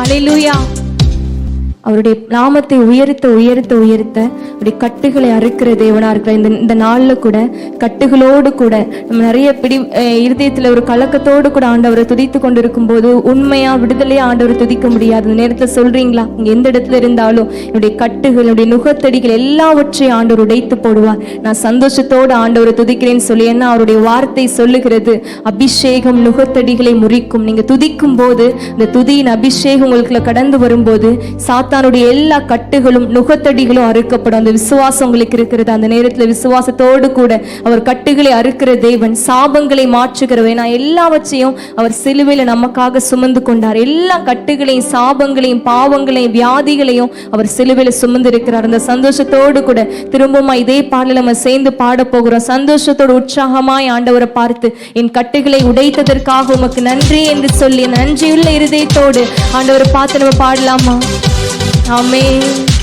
அலையிலூயா அவருடைய நாமத்தை உயர்த்த உயர்த்த உயர்த்த அவருடைய கட்டுகளை அறுக்கிற தேவனா இருக்கிற இந்த இந்த நாள்ல கூட கட்டுகளோடு கூட நம்ம நிறைய பிடி இருதயத்துல ஒரு கலக்கத்தோடு கூட ஆண்டவரை துதித்து கொண்டிருக்கும் போது உண்மையா விடுதலையா ஆண்டவரை துதிக்க முடியாது. அந்த நேரத்துல சொல்றீங்களா? நீங்க எந்த இடத்துல இருந்தாலும் என்னுடைய கட்டுகள் என்னுடைய நுகத்தடிகள் எல்லாவற்றையும் ஆண்டவர் உடைத்து போடுவார். நான் சந்தோஷத்தோடு ஆண்டவரை துதிக்கிறேன்னு சொல்லி என்ன அவருடைய வார்த்தை சொல்லுகிறது? அபிஷேகம் நுகத்தடிகளை முறிக்கும். நீங்க துதிக்கும் போது இந்த துதியின் அபிஷேகம் உங்களுக்குள்ள கடந்து வரும்போது சாத்தா சாத்தானுடைய எல்லா கட்டுகளும் நுகத்தடிகளும் அறுக்கப்படும். அந்த விசுவாசம் உங்களுக்கு இருக்கிறது. அந்த நேரத்தில் விசுவாசத்தோடு கூட அவர் கட்டுகளை அறுக்கிற தேவன் சாபங்களை மாற்றுகிறவன் நான் எல்லாவற்றையும் அவர் சிலுவையில நமக்காக சுமந்து கொண்டார். எல்லா கட்டுகளையும் சாபங்களையும் பாவங்களையும் வியாதிகளையும் அவர் சிலுவையில சுமந்து இருக்கிறார் அந்த சந்தோஷத்தோடு கூட திரும்பமா இதே பாடல நம்ம சேர்ந்து பாட போகிறோம். சந்தோஷத்தோடு உற்சாகமாய் ஆண்டவரை பார்த்து என் கட்டுகளை உடைத்ததற்காக உமக்கு நன்றி என்று சொல்லி நன்றியுள்ள இருதயத்தோடு ஆண்டவரை பார்த்து நம்ம பாடலாமா? Amen.